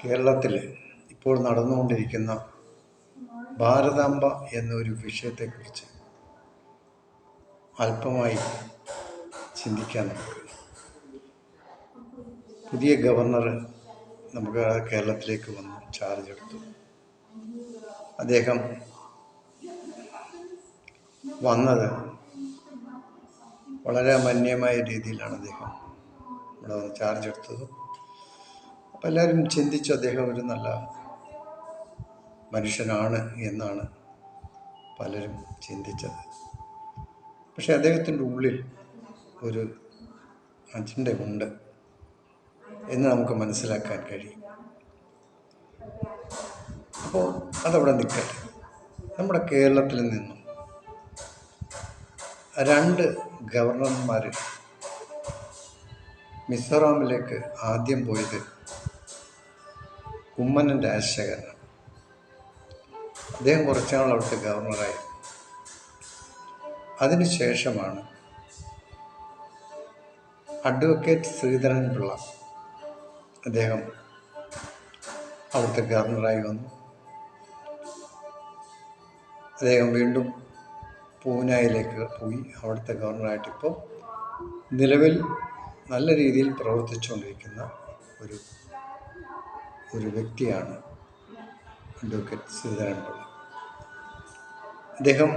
കേരളത്തിൽ ഇപ്പോൾ നടന്നുകൊണ്ടിരിക്കുന്ന ഭാരതാംബ എന്നൊരു വിഷയത്തെക്കുറിച്ച് അല്പമായി ചിന്തിക്കാൻ നമുക്ക് പുതിയ ഗവർണർ നമുക്ക് കേരളത്തിലേക്ക് വന്ന് ചാർജ് എടുത്തു. അദ്ദേഹം വന്നത് വളരെ മന്യമായ രീതിയിലാണ് അദ്ദേഹം ഇവിടെ വന്ന് ചാർജ് എടുത്തത്. അപ്പം എല്ലാവരും ചിന്തിച്ചു അദ്ദേഹം ഒരു നല്ല മനുഷ്യനാണ് എന്നാണ് പലരും ചിന്തിച്ചത്. പക്ഷേ അദ്ദേഹത്തിന്റെ ഉള്ളിൽ ഒരു അജണ്ട ഉണ്ട് എന്ന് നമുക്ക് മനസ്സിലാക്കാൻ കഴിയും. അപ്പോൾ അതവിടെ നിൽക്കട്ടെ. നമ്മുടെ കേരളത്തിൽ നിന്നും രണ്ട് ഗവർണർമാർ മിസോറാമിലേക്ക് ആദ്യം പോയത് കുമ്മനം രാജശേഖരൻ അദ്ദേഹം കുറച്ചാൾ അവിടുത്തെ ഗവർണറായി. അതിനുശേഷമാണ് അഡ്വക്കേറ്റ് ശ്രീധരൻ പിള്ള അദ്ദേഹം അവിടുത്തെ ഗവർണറായി വന്നു. അദ്ദേഹം വീണ്ടും പൂനായിലേക്ക് പോയി. അവിടുത്തെ ഗവർണറായിട്ട് ഇപ്പോൾ നിലവിൽ നല്ല രീതിയിൽ പ്രവർത്തിച്ചുകൊണ്ടിരിക്കുന്ന ഒരു ഒരു വ്യക്തിയാണ് അഡ്വക്കേറ്റ് ശ്രീധരൻപിള്ള അദ്ദേഹം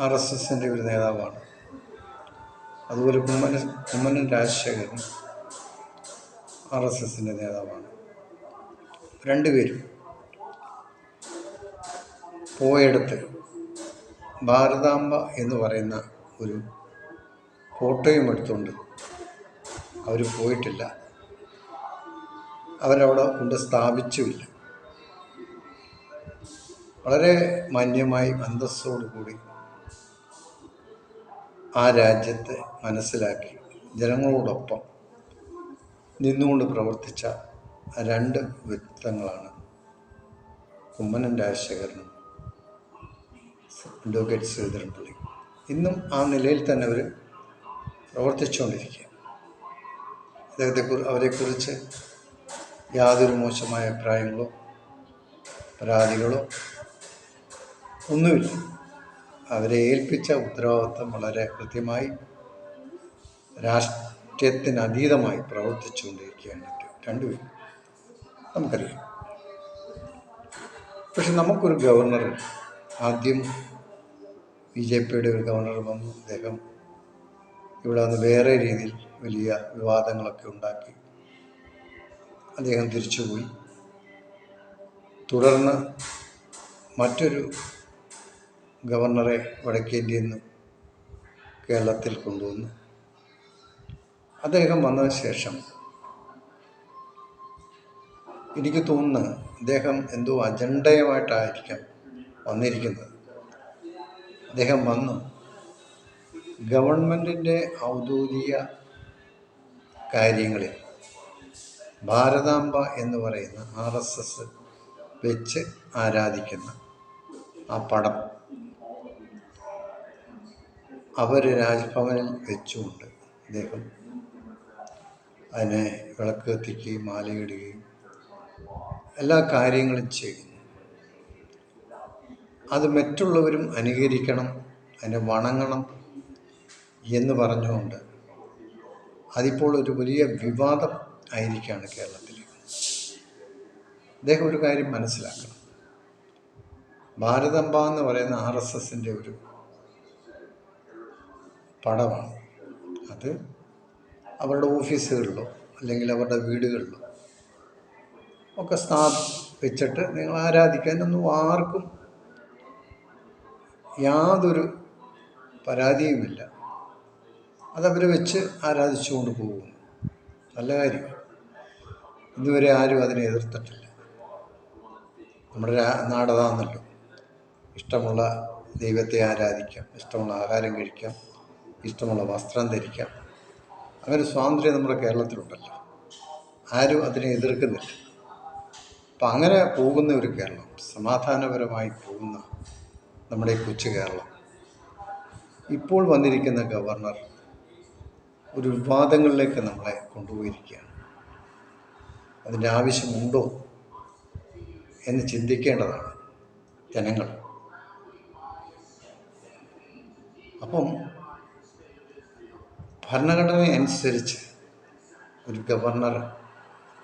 ആർ എസ് എസിന്റെ ഒരു നേതാവാണ്. അതുപോലെ കുമ്മന കുമ്മനൻ രാജശേഖരൻ ആർ എസ് എസിന്റെ നേതാവാണ്. രണ്ടുപേരും പോയെടുത്ത് ഭാരതാംബ എന്ന് പറയുന്ന ഒരു ഫോട്ടോയും എടുത്തുകൊണ്ട് അവർ പോയിട്ടില്ല. അവരവിടെ കൊണ്ട് സ്ഥാപിച്ചുമില്ല. വളരെ മാന്യമായി അന്തസ്സോടുകൂടി ആ രാജ്യത്തെ മനസ്സിലാക്കി. ജനങ്ങളോടൊപ്പം നിന്നുകൊണ്ട് പ്രവർത്തിച്ച രണ്ട് വ്യക്തിത്വങ്ങളാണ് കുമ്മനം രാജശേഖരനും അഡ്വക്കേറ്റ് ശ്രീധരൻപിള്ളി ഇന്നും ആ നിലയിൽ തന്നെ അവർ പ്രവർത്തിച്ചുകൊണ്ടിരിക്കുക അദ്ദേഹത്തെ അവരെക്കുറിച്ച് യാതൊരു മോശമായ അഭിപ്രായങ്ങളോ പരാതികളോ ഒന്നുമില്ല. അവരെ ഏൽപ്പിച്ച ഉത്തരവാദിത്വം വളരെ കൃത്യമായി രാഷ്ട്രീയത്തിനതീതമായി പ്രവർത്തിച്ചുകൊണ്ടിരിക്കുകയാണ് രണ്ടുപേരും. നമുക്കറിയാം. പക്ഷെ നമുക്കൊരു ഗവർണർ ആദ്യം ബി ജെ പിയുടെ ഒരു ഗവർണർ വന്നു. അദ്ദേഹം ഇവിടെ വന്ന് വേറെ രീതിയിൽ വലിയ വിവാദങ്ങളൊക്കെ ഉണ്ടാക്കി. അദ്ദേഹം തിരിച്ചുപോയി. തുടർന്ന് മറ്റൊരു ഗവർണറെ വടക്കേന്ത്യയിൽ നിന്ന് കേരളത്തിൽ കൊണ്ടുവന്നു. അദ്ദേഹം വന്നതിന് ശേഷം എനിക്ക് തോന്നുന്നു അദ്ദേഹം എന്തോ അജണ്ടയുമായിട്ടായിരിക്കാം വന്നിരിക്കുന്നത്. അദ്ദേഹം വന്നു. ഗവൺമെന്റിന്റെ ഔദ്യോഗിക കാര്യങ്ങളിൽ ഭാരതാംബ എന്ന് പറയുന്ന ആർ എസ് എസ് വെച്ച് ആരാധിക്കുന്ന ആ പടം അവർ രാജ്ഭവനിൽ വെച്ചുകൊണ്ട് അദ്ദേഹം അതിനെ വിളക്ക് കത്തിക്കുകയും മാലയിടുകയും എല്ലാ കാര്യങ്ങളും ചെയ്യുന്നു. അത് മറ്റുള്ളവരും അനുകരിക്കണം അതിനെ വണങ്ങണം എന്ന് പറഞ്ഞുകൊണ്ട് അതിപ്പോൾ ഒരു വലിയ വിവാദം ആയിരിക്കുകയാണ് കേരളത്തിൽ അദ്ദേഹം ഒരു കാര്യം മനസ്സിലാക്കണം. ഭാരതമ്പ എന്ന് പറയുന്ന ആർ എസ് എസിന്റെ ഒരു പടമാണ്. അത് അവരുടെ ഓഫീസുകളിലോ അല്ലെങ്കിൽ അവരുടെ വീടുകളിലോ ഒക്കെ സ്ഥാപിച്ചിട്ട് നിങ്ങൾ ആരാധിക്കാനൊന്നും ആർക്കും യാതൊരു പരാതിയുമില്ല. അതവർ വെച്ച് ആരാധിച്ചുകൊണ്ട് പോകുന്നു. നല്ല കാര്യം ഇതുവരെ ആരും അതിനെ എതിർത്തിട്ടില്ല. നമ്മുടെ നാടതാന്നല്ലോ. ഇഷ്ടമുള്ള ദൈവത്തെ ആരാധിക്കാം ഇഷ്ടമുള്ള ആഹാരം കഴിക്കാം ഇഷ്ടമുള്ള വസ്ത്രം ധരിക്കാം. അങ്ങനെ സ്വാതന്ത്ര്യം നമ്മുടെ കേരളത്തിലുണ്ടല്ലോ. ആരും അതിനെ എതിർക്കുന്നില്ല. അപ്പം അങ്ങനെ പോകുന്ന ഒരു കേരളം സമാധാനപരമായി പോകുന്ന നമ്മുടെ കൊച്ചു കേരളം. ഇപ്പോൾ വന്നിരിക്കുന്ന ഗവർണർ ഒരു വിവാദങ്ങളിലേക്ക് നമ്മളെ കൊണ്ടുപോയിരിക്കുകയാണ്. അതിന്റെ ആവശ്യമുണ്ടോ എന്ന് ചിന്തിക്കേണ്ടതാണ് ജനങ്ങൾ. അപ്പം ഭരണഘടന അനുസരിച്ച് ഒരു ഗവർണർ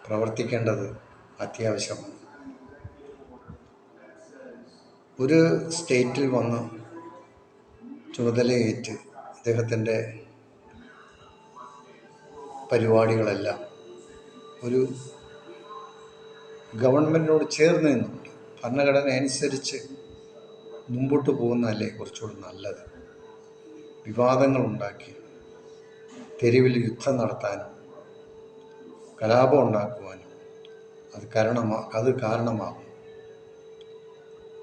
പ്രവർത്തിക്കേണ്ടത് അത്യാവശ്യമാണ്. ഒരു സ്റ്റേറ്റിൽ വന്ന് ചുമതലയേറ്റ് അദ്ദേഹത്തിന്റെ പരിപാടികളെല്ലാം ഒരു ഗവൺമെന്റിനോട് ചേർന്ന് നിന്നുകൊണ്ട് ഭരണഘടന അനുസരിച്ച് മുമ്പോട്ട് പോകുന്നതല്ലേ കുറച്ചുകൂടി നല്ലത്? വിവാദങ്ങളുണ്ടാക്കി തെരുവിൽ യുദ്ധം നടത്താനും കലാപം ഉണ്ടാക്കുവാനും അത് കാരണമാ അത് കാരണമാകും.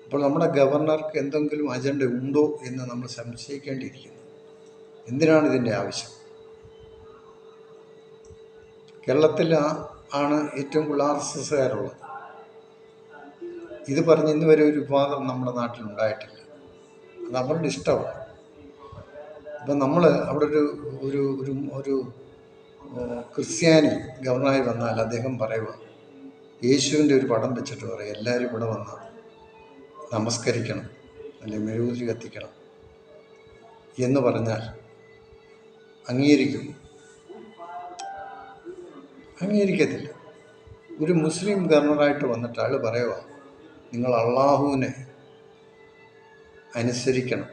അപ്പോൾ നമ്മുടെ ഗവർണർക്ക് എന്തെങ്കിലും അജണ്ട ഉണ്ടോ എന്ന് നമ്മൾ സംശയിക്കേണ്ടിയിരിക്കുന്നു. എന്തിനാണ് ഇതിന്റെ ആവശ്യം? കേരളത്തിൽ ആ- ആണ് ഏറ്റവും കൂടുതൽ ആർ എസ് എസ്സുകാരുള്ളത് ഇത് പറഞ്ഞ് ഇന്ന് വരെ ഒരു വിവാദം നമ്മുടെ നാട്ടിൽ ഉണ്ടായിട്ടില്ല. അത് അവരുടെ ഇഷ്ടമാണ്. അപ്പം നമ്മൾ അവിടെ ഒരു ഒരു ഒരു ഒരു ക്രിസ്ത്യാനി ഗവർണറായി വന്നാൽ അദ്ദേഹം പറയുക യേശുവിന്റെ ഒരു പടം വെച്ചിട്ട് പറയും എല്ലാവരും ഇവിടെ വന്നാൽ നമസ്കരിക്കണം അല്ലെങ്കിൽ മെഴുകുതിരി കത്തിക്കണം എന്ന് പറഞ്ഞാൽ അംഗീകരിക്കും. അംഗീകരിക്കത്തില്ല. ഒരു മുസ്ലിം ഗവർണറായിട്ട് വന്നിട്ട് ആൾ പറയുക നിങ്ങൾ അള്ളാഹുവിനെ അനുസരിക്കണം.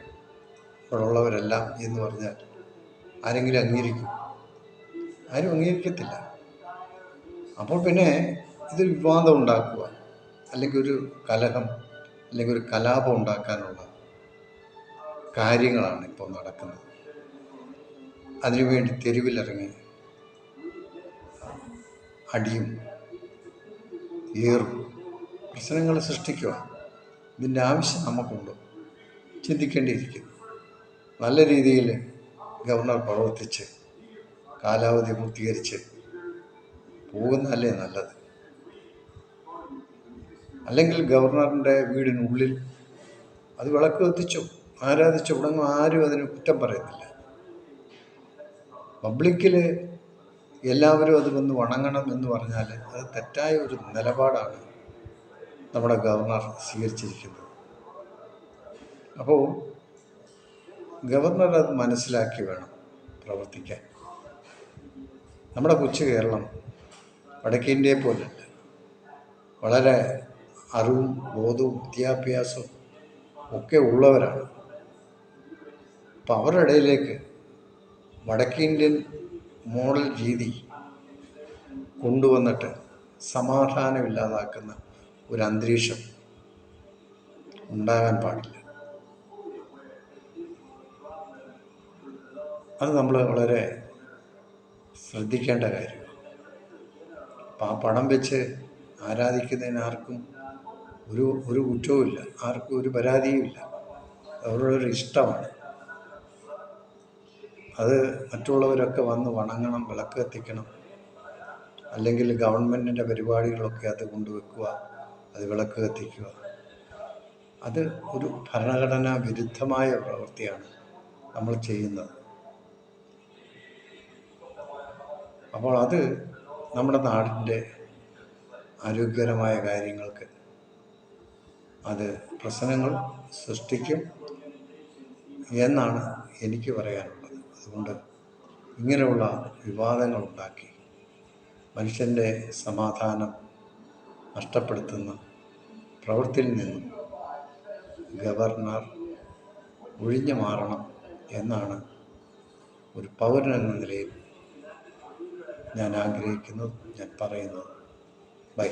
ഇവിടെയുള്ളവരെല്ലാം എന്ന് പറഞ്ഞാൽ ആരെങ്കിലും അംഗീകരിക്കും? ആരും അംഗീകരിക്കത്തില്ല. അപ്പോൾ പിന്നെ ഇതൊരു വിവാദം ഉണ്ടാക്കുക അല്ലെങ്കിൽ ഒരു കലഹം അല്ലെങ്കിൽ ഒരു കലാപം ഉണ്ടാക്കാനുള്ള കാര്യങ്ങളാണ് ഇപ്പോൾ നടക്കുന്നത്. അതിനുവേണ്ടി തെരുവിലിറങ്ങി അടിയും ഏറും. പ്രശ്നങ്ങൾ സൃഷ്ടിക്കുക. ഇതിന്റെ ആവശ്യം നമുക്കുണ്ട്. ചിന്തിക്കേണ്ടിയിരിക്കുന്നു. നല്ല രീതിയിൽ ഗവർണർ പ്രവർത്തിച്ച് കാലാവധി പൂർത്തീകരിച്ച് പോകുന്നതല്ലേ നല്ലത്? അല്ലെങ്കിൽ ഗവർണറിന്റെ വീടിനുള്ളിൽ അത് വിളക്ക് കത്തിച്ചു ആരാധിച്ചു തുടങ്ങും ആരും അതിന് കുറ്റം പറയുന്നില്ല. പബ്ലിക്കിൽ എല്ലാവരും അത് വന്ന് വണങ്ങണം എന്ന് പറഞ്ഞാൽ അത് തെറ്റായ ഒരു നിലപാടാണ് നമ്മുടെ ഗവർണർ സ്വീകരിച്ചിരിക്കുന്നത്. അപ്പോൾ ഗവർണർ അത് മനസ്സിലാക്കി വേണം പ്രവർത്തിക്കാൻ. നമ്മുടെ കൊച്ചു കേരളം വടക്കേ ഇന്ത്യയെ പോലല്ല. വളരെ അറിവും ബോധവും വിദ്യാഭ്യാസവും ഒക്കെ ഉള്ളവരാണ്. അപ്പം അവരുടെ ഇടയിലേക്ക് വടക്കേ ഇന്ത്യൻ മോഡൽ രീതി കൊണ്ടുവന്നിട്ട് സമാധാനമില്ലാതാക്കുന്ന ഒരു അന്തരീക്ഷം ഉണ്ടാകാൻ പാടില്ല. അത് നമ്മൾ വളരെ ശ്രദ്ധിക്കേണ്ട കാര്യമാണ് അപ്പം ആ പണം വെച്ച് ആരാധിക്കുന്നതിന് ആർക്കും ഒരു ഒരു കുറ്റവുമില്ല. ആർക്കും ഒരു പരാതിയുമില്ല. അവരുടെ ഒരു ഇഷ്ടമാണ്. അത് മറ്റുള്ളവരൊക്കെ വന്ന് വണങ്ങണം വിളക്ക് കത്തിക്കണം. അല്ലെങ്കിൽ ഗവൺമെന്റിന്റെ പരിപാടികളൊക്കെ അത് കൊണ്ടുവെക്കുക അത് വിളക്ക് കത്തിക്കുക. അത് ഒരു ഭരണഘടനാ വിരുദ്ധമായ പ്രവൃത്തിയാണ് നമ്മൾ ചെയ്യുന്നത്. അപ്പോൾ അത് നമ്മുടെ നാടിന്റെ ആരോഗ്യകരമായ കാര്യങ്ങൾക്ക് അത് പ്രശ്നങ്ങൾ സൃഷ്ടിക്കും എന്നാണ് എനിക്ക് പറയാനുള്ളത്. അതുകൊണ്ട് ഇങ്ങനെയുള്ള വിവാദങ്ങൾ ഉണ്ടാക്കി മനുഷ്യന്റെ സമാധാനം നഷ്ടപ്പെടുത്തുന്ന പ്രവൃത്തിയിൽ നിന്നും ഗവർണർ ഒഴിഞ്ഞു മാറണം എന്നാണ് ഒരു പൗരൻ എന്ന നിലയിൽ ഞാൻ ആഗ്രഹിക്കുന്നത് ഞാൻ പറയുന്നത് ബൈ.